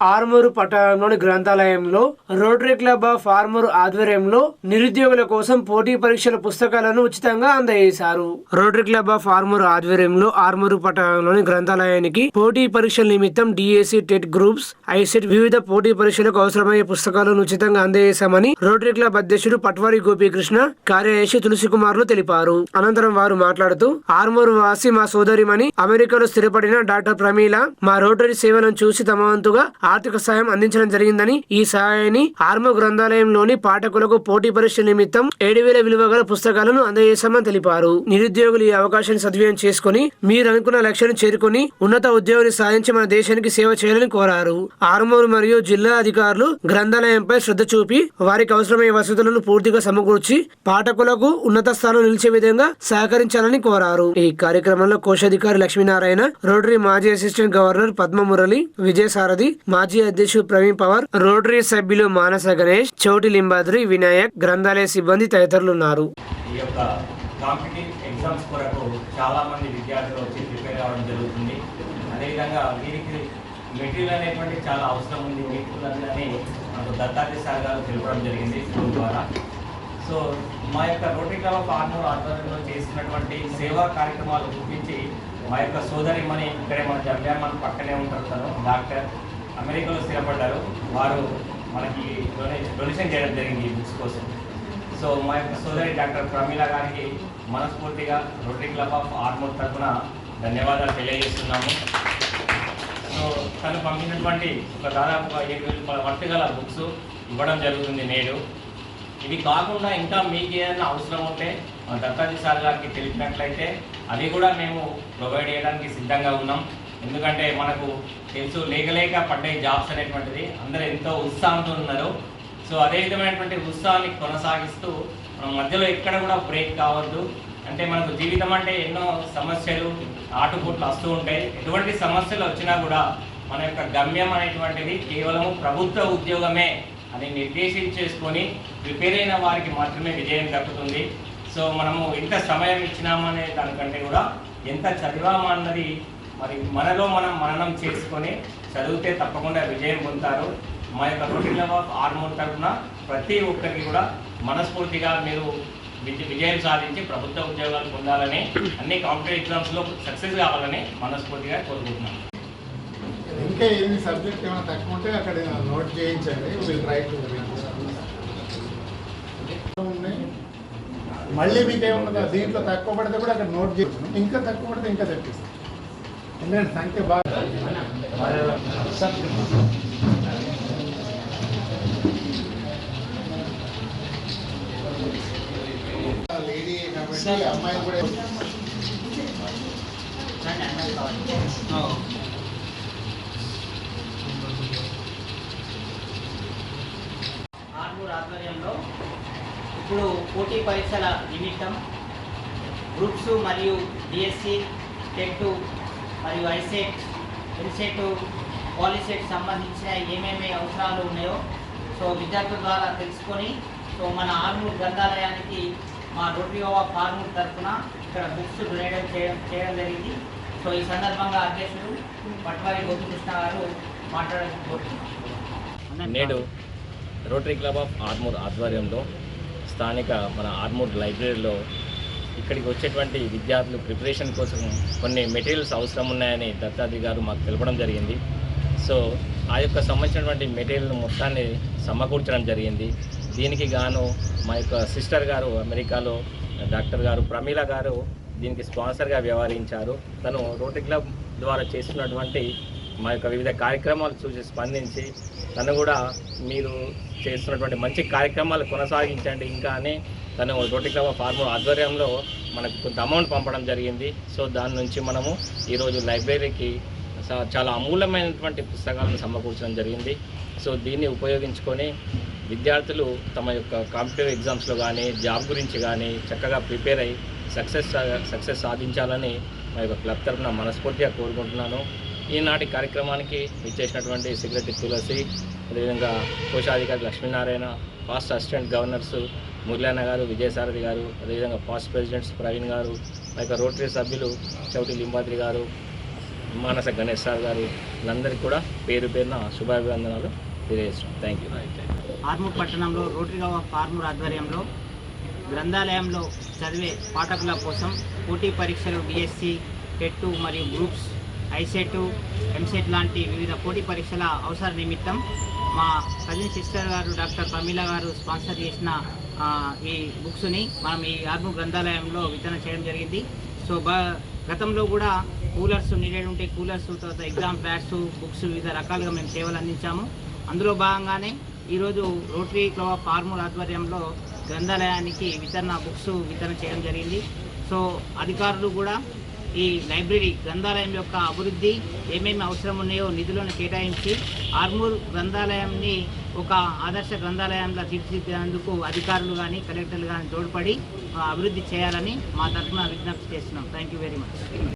ఆర్మూరు పట్టణంలోని గ్రంథాలయంలో rotary club of Armoor ఆధ్వర్యంలో నిరుద్యోగుల కోసం పోటీ పరీక్షల పుస్తకాలను ఉచితంగా అందజేశారు. రోటరీ క్లబ్ ఆఫ్ ఆర్మూరు ఆధ్వర్యంలో ఆర్మూరు పట్టణంలోని గ్రంథాలయానికి పోటీ పరీక్షల నిమిత్తం డిఎస్సి టెట్ గ్రూప్స్ ఐసెట్ వివిధ పోటీ పరీక్షలకు అవసరమయ్యే పుస్తకాలను ఉచితంగా అందజేశామని రోటరీ క్లబ్ అధ్యక్షుడు పట్వారి గోపీకృష్ణ కార్యదర్శి తులసి కుమార్లు తెలిపారు. అనంతరం వారు మాట్లాడుతూ ఆర్మూరు వాసి మా సోదరిమణి అమెరికాలో స్థిరపడిన డాక్టర్ ప్రమీల మా రోటరీ సేవలను చూసి తమ వంతుగా ఆర్థిక సాయం అందించడం జరిగిందని ఈ సహాయాన్ని ఆర్మో గ్రంథాలయంలోని పాఠకులకు పోటీ పరీక్ష నిమిత్తం ఏడు వేల విలువ గల పుస్తకాలను అందజేశామని తెలిపారు. నిరుద్యోగులు ఈ అవకాశాన్ని సద్వినియోగం చేసుకుని మీరు అనుకున్న లక్ష్యాన్ని చేరుకుని ఉన్నత ఉద్యోగాన్ని సాధించి మన దేశానికి సేవ చేయాలని కోరారు. ఆర్మూరు మరియు జిల్లా అధికారులు గ్రంథాలయంపై శ్రద్ధ చూపి వారికి అవసరమయ్యే వసతులను పూర్తిగా సమకూర్చి పాఠకులకు ఉన్నత స్థానం నిలిచే విధంగా సహకరించాలని కోరారు. ఈ కార్యక్రమంలో కోశాధికారి లక్ష్మీనారాయణ రోటరీ మాజీ అసిస్టెంట్ గవర్నర్ పద్మమురళి విజయసారథి మాజీ అధ్యక్షుడు ప్రవీణ్ పవార్ రోటరీ సభ్యులు మానస గణేష్ చౌటి లింబాద్రి వినాయక్ గ్రంథాలయ సిబ్బంది తదితరులు ఉన్నారు ఎగ్జామ్స్ కొరకు చాలామంది విద్యార్థులు వచ్చి ప్రిపేర్ అవ్వడం జరుగుతుంది. అదేవిధంగా వీరికి మెటీరియల్ అనేటువంటి చాలా అవసరం ఉంది. మీకులని మనకు దత్తాత్రి సార్ గారు తెలపడం జరిగింది స్కూల్ ద్వారా. సో మా యొక్క రోటరీ క్లబ్ ఆఫ్ ఆర్నూర్ ఆధ్వర్యంలో చేస్తున్నటువంటి సేవా కార్యక్రమాలు చూపించి మా యొక్క సోదరి మని ఇక్కడే మన జంబ్యా మన పక్కనే ఉంటారు తను డాక్టర్. అమెరికాలో స్థిరపడ్డారు. వారు మనకి డొనేషన్ డొనేషన్ చేయడం జరిగింది ఈ బుక్స్ కోసం. సో మా యొక్క సోదరి డాక్టర్ ప్రమీల గారికి మనస్ఫూర్తిగా రోటరీ క్లబ్ ఆఫ్ ఆర్మూర్ తరఫున ధన్యవాదాలు తెలియజేస్తున్నాము. సో తను పంపినటువంటి ఒక దాదాపు ఏడు వేల రూపాయల గల బుక్స్ ఇవ్వడం జరుగుతుంది నేడు. ఇవి కాకుండా ఇంకా మీకు ఏదైనా అవసరం ఉంటే మన దత్తాజీ సార్ గారికి తెలిపినట్లయితే అది కూడా మేము ప్రొవైడ్ చేయడానికి సిద్ధంగా ఉన్నాం. ఎందుకంటే మనకు తెలుసు లేక లేక పడ్డే జాబ్స్ అనేటువంటిది అందరూ ఎంతో ఉత్సాహంతో ఉన్నారు. సో అదే విధమైనటువంటి ఉత్సాహాన్ని కొనసాగిస్తూ మనం మధ్యలో ఎక్కడ కూడా బ్రేక్ కావద్దు. అంటే మనకు జీవితం అంటే ఎన్నో సమస్యలు ఆటుపోట్లు వస్తూ ఉంటాయి. ఎటువంటి సమస్యలు వచ్చినా కూడా మన యొక్క గమ్యం అనేటువంటిది కేవలం ప్రభుత్వ ఉద్యోగమే అని నిర్దేశించేసుకొని ప్రిపేర్ అయిన వారికి మాత్రమే విజయం దక్కుతుంది. సో మనము ఎంత సమయం ఇచ్చినామనే దానికంటే కూడా ఎంత చదివామా అన్నది మరి మనలో మనం మననం చేసుకొని చదివితే తప్పకుండా విజయం పొందుతారు. మా యొక్క రొటీన్ ఆఫ్ ఆర్మూర్ తరఫున ప్రతి ఒక్కరికి కూడా మనస్ఫూర్తిగా మీరు విజయం సాధించి ప్రభుత్వ ఉద్యోగాలు పొందాలని అన్ని కాంపిటేటివ్ ఎగ్జామ్స్లో సక్సెస్ కావాలని మనస్ఫూర్తిగా కోరుకుంటున్నాను. ఇంకా ఎన్ని సబ్జెక్ట్ ఏమైనా తక్కువ ఉంటే అక్కడ నోట్ చేయించండి విల్ ట్రై టు మళ్ళీ మీకు ఏమన్నా దీంట్లో తక్కువ పడితే కూడా అక్కడ నోట్ చేస్తాం ఇంకా తక్కువ పడితే ఇంకా తెప్పిస్తాం. ఎందుకంటే సంఖ్య బాగా లేడీ కాబట్టి అమ్మాయి కూడా ఆర్మూర్ ఆధ్వర్యంలో ఇప్పుడు పోటీ పరీక్షల నిమిత్తం గ్రూప్స్ మరియు డిఎస్సి టెట్ మరియు ఐసెట్ ఎల్సెట్ పాలిసెట్ సంబంధించిన ఏమేమి అవసరాలు ఉన్నాయో సో విద్యార్థుల ద్వారా తెలుసుకొని సో మన ఆర్మూర్ గ్రంథాలయానికి మా రోటరీ ఫార్మూర్ తరఫున ఇక్కడ బుక్స్ డొనేట్ చేయడం చేయడం జరిగింది. సో ఈ సందర్భంగా అధ్యక్షుడు పట్వారి గోపికృష్ణ గారు మాట్లాడాలనుకుంటున్నాను నేడు రోటరీ క్లబ్ ఆఫ్ ఆర్మూర్ ఆధ్వర్యంలో స్థానిక మన ఆర్మూర్ లైబ్రరీలో ఇక్కడికి వచ్చేటువంటి విద్యార్థులు ప్రిపరేషన్ కోసం కొన్ని మెటీరియల్స్ అవసరం ఉన్నాయని దత్తాత్రి గారు మాకు తెలపడం జరిగింది. సో ఆ యొక్క సంబంధించినటువంటి మెటీరియల్ మొత్తాన్ని సమకూర్చడం జరిగింది. దీనికి గాను మా యొక్క సిస్టర్ గారు అమెరికాలో డాక్టర్ గారు ప్రమీల గారు దీనికి స్పాన్సర్గా వ్యవహరించారు. తను రోటరీ క్లబ్ ద్వారా చేస్తున్నటువంటి మా యొక్క వివిధ కార్యక్రమాలు చూసి స్పందించి తను కూడా మీరు చేస్తున్నటువంటి మంచి కార్యక్రమాలు కొనసాగించండి. ఇంకా అని తను రోటి క్లబ్ ఫార్మర్ ఆధ్వర్యంలో మనకు కొంత అమౌంట్ పంపడం జరిగింది. సో దాని నుంచి మనము ఈరోజు లైబ్రరీకి చాలా అమూల్యమైనటువంటి పుస్తకాలను సమకూర్చడం జరిగింది. సో దీన్ని ఉపయోగించుకొని విద్యార్థులు తమ యొక్క కాంపిటేటివ్ ఎగ్జామ్స్లో కానీ జాబ్ గురించి కానీ చక్కగా ప్రిపేర్ అయ్యి సక్సెస్ సక్సెస్ సాధించాలని మా యొక్క క్లబ్ తరఫున మనస్ఫూర్తిగా కోరుకుంటున్నాను. ఈనాటి కార్యక్రమానికి ఇచ్చేసినటువంటి సెక్రటరీ తులసి అదేవిధంగా కోశాధికారి లక్ష్మీనారాయణ ఫాస్ట్ అసిస్టెంట్ గవర్నర్స్ మురళన్న గారు విజయసారథి గారు అదేవిధంగా ఫాస్ట్ ప్రెసిడెంట్స్ ప్రవీణ్ గారు మా యొక్క రోటరీ సభ్యులు చౌటి లింబాద్రి గారు మానస గణేష్ సార్ గారు వీళ్ళందరికీ కూడా పేరు పేరున శుభాభివందనాలు తెలియజేస్తున్నాం. థ్యాంక్ యూ ఆర్మూర్ పట్టణంలో రోటరీ ఆఫ్ ఆర్మూర్ ఆధ్వర్యంలో గ్రంథాలయంలో చదివే పాఠకుల కోసం పోటీ పరీక్షలు డిఎస్సి టెట్టు మరియు గ్రూప్స్ ఐసెట్ ఎంసెట్ లాంటి వివిధ పోటీ పరీక్షల అవసర నిమిత్తం మా కజిన్ సిస్టర్ గారు డాక్టర్ ప్రమీల గారు స్పాన్సర్ చేసిన ఈ బుక్స్ని మనం ఈ ఆర్ము గ్రంథాలయంలో వితరణ చేయడం జరిగింది. సో గతంలో కూడా కూలర్స్ నీడెడ్ ఉంటే కూలర్స్ తర్వాత ఎగ్జామ్ ప్యాడ్స్ బుక్స్ వివిధ రకాలుగా మేము సేవలు అందించాము. అందులో భాగంగానే ఈరోజు రోటరీ క్లబ్ ఆఫ్ ఆర్మూర్ ఆధ్వర్యంలో గ్రంథాలయానికి వితరణ బుక్స్ వితరణ చేయడం జరిగింది. సో అధికారులు కూడా ఈ లైబ్రరీ గ్రంథాలయం యొక్క అభివృద్ధి ఏమేమి అవసరం ఉన్నాయో నిధులను కేటాయించి ఆర్మూర్ గ్రంథాలయంని ఒక ఆదర్శ గ్రంథాలయంగా తీర్చిదిద్దేందుకు అధికారులు కానీ కలెక్టర్లు కానీ తోడ్పడి అభివృద్ధి చేయాలని మా తరఫున విజ్ఞప్తి చేస్తున్నాం. Thank you very much